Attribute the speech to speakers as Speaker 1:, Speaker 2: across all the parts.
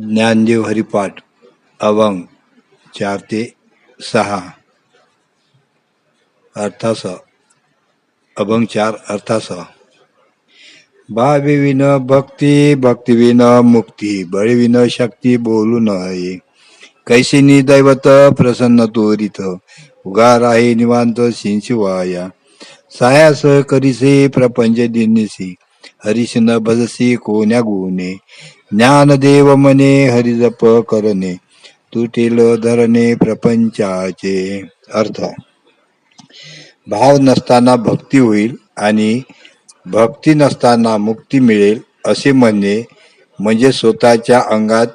Speaker 1: ज्ञानदेव हरिपाठ अभंग चार ते सहा. अर्थासह अभंग चार अर्थासह भाविविन भक्ती भक्तिविन मुक्ती बळविन शक्ती बोलू नये. कैसिनी दैवत प्रसन्न तोरित उगार आहे निवांत सिंशिवाया सायास करिसे प्रपंच दिनिसी. हरिश न भजसी कोण्या गुणे ज्ञानदेव मने हरिजप करणे तुटील धरणे प्रपंचाचे अर्थ भाव नसताना भक्ती होईल आणि भक्ती नसताना मुक्ती मिळेल असे म्हणणे म्हणजे स्वतःच्या अंगात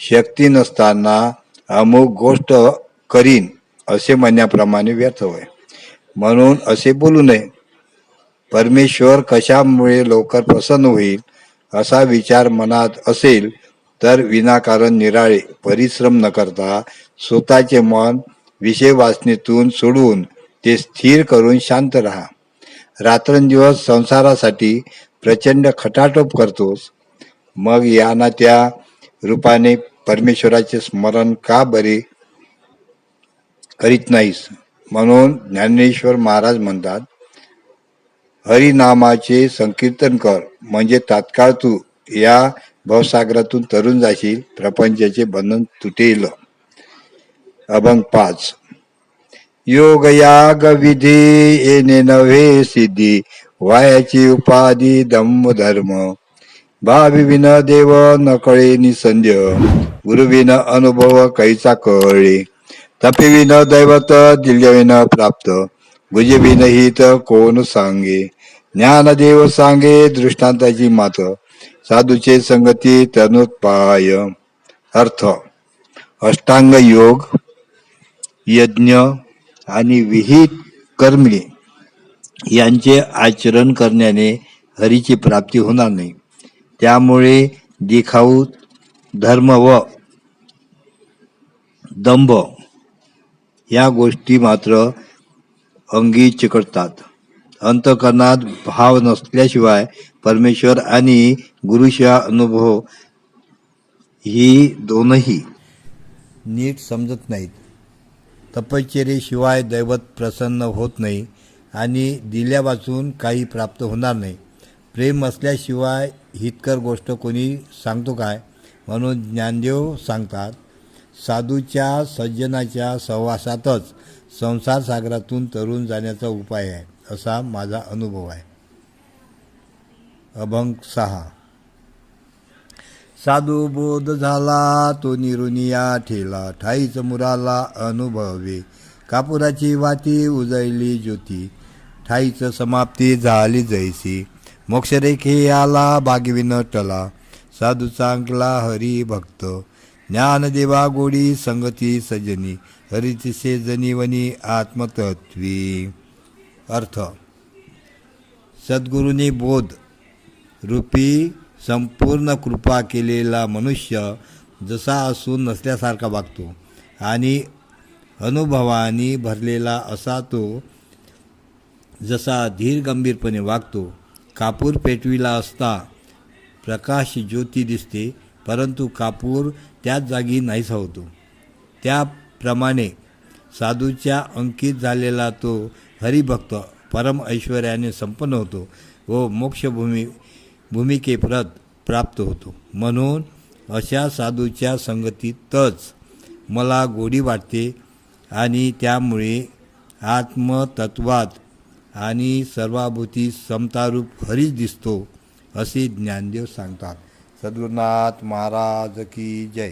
Speaker 1: शक्ती नसताना अमुक गोष्ट करीन असे म्हणण्याप्रमाणे व्यर्थ होय म्हणून असे बोलू नये परमेश्वर कशामुळे लवकर प्रसन्न होईल असा विचार मनात असेल तर विनाकारण निराळे परिश्रम न करता स्वतःचे मन विषय वासनेतून सोडून ते स्थिर करून शांत राहा. रात्रंदिवस संसारासाठी प्रचंड खटाटोप करतोस. मग या ना त्या रूपाने परमेश्वराचे स्मरण का बरे करीत नाहीस? म्हणून ज्ञानेश्वर महाराज म्हणतात हरिनामाचे संकीर्तन कर. म्हणजे तात्काळ तू या भवसागरातून तरुण जाशील. प्रपंचाचे बंधन तुटेल. अभंग पाच. योग याग विधी येणे नव्हे सिद्धी. वायाची उपाधी दम्म धर्म. भाविविन देव न कळे निसंध्य गुरुविन अनुभव कैचा कळे तपिविन दैवत दिल्यविन प्राप्त. भुजविन हित कोण सांगे. ज्ञानदेव सांगे दृष्टांताची मात साधूचे संगती तनुत्पाय. अर्थ अष्टांग योग यज्ञ आणि विहित कर्मे यांचे आचरण करण्याने हरीची प्राप्ती होणार नाही. त्यामुळे दिखाऊ धर्म व दंभ या गोष्टी मात्र अंगी चिकटतात. अंतकरणात भाव नसल्याशिवाय परमेश्वर आणि गुरुशा अनुभव ही दोनही नीट समजत नाहीत. तपश्चर्येशिवाय दैवत प्रसन्न होत नाही आणि दिल्यापासून काही प्राप्त होणार नाही. प्रेम असल्याशिवाय हितकर गोष्ट कोणी सांगतो काय? म्हणून ज्ञानदेव सांगतात साधूच्या सज्जनाच्या सहवासातच संसार सागरातून तरुण जाण्याचा उपाय आहे असा माझा अनुभव आहे. अभंग सहा. साधू बोध झाला तो निरुनिया ठेला. ठाईच मुराला अनुभवे. कापुराची वाती उजळली ज्योती. ठाईच समाप्ती झाली जैसी. मोक्षरेखे आला बागविन टला. साधू चांगला हरी भक्त. ज्ञानदेवा गोडी संगती सजनी हरितिसे जनीवनी आत्मतत्वी. अर्थ सद्गुरूंनी बोध रूपी संपूर्ण कृपा केलेला मनुष्य जसा असून नसल्यासारखा वागतो आणि अनुभवाने भरलेला असा तो जसा धीर गंभीरपणे वागतो. कापूर पेटविला असता प्रकाश ज्योती दिसते परंतु कापूर त्याच जागी नाहीसा होतो. त्याप्रमाणे साधूच्या अंकित झालेला तो हरिभक्त परम ऐश्वर्याने संपन्न होतो व मोक्षभूमी भूमिकेप्रत प्राप्त होतो. म्हणून अशा साधूच्या संगतीतच मला गोडी वाटते आणि त्यामुळे आत्मतत्वात आणि सर्वाभूती समतारूप हरीच दिसतो असे ज्ञानदेव सांगतात. સદગુરુનાથ મહારાજ કી જય.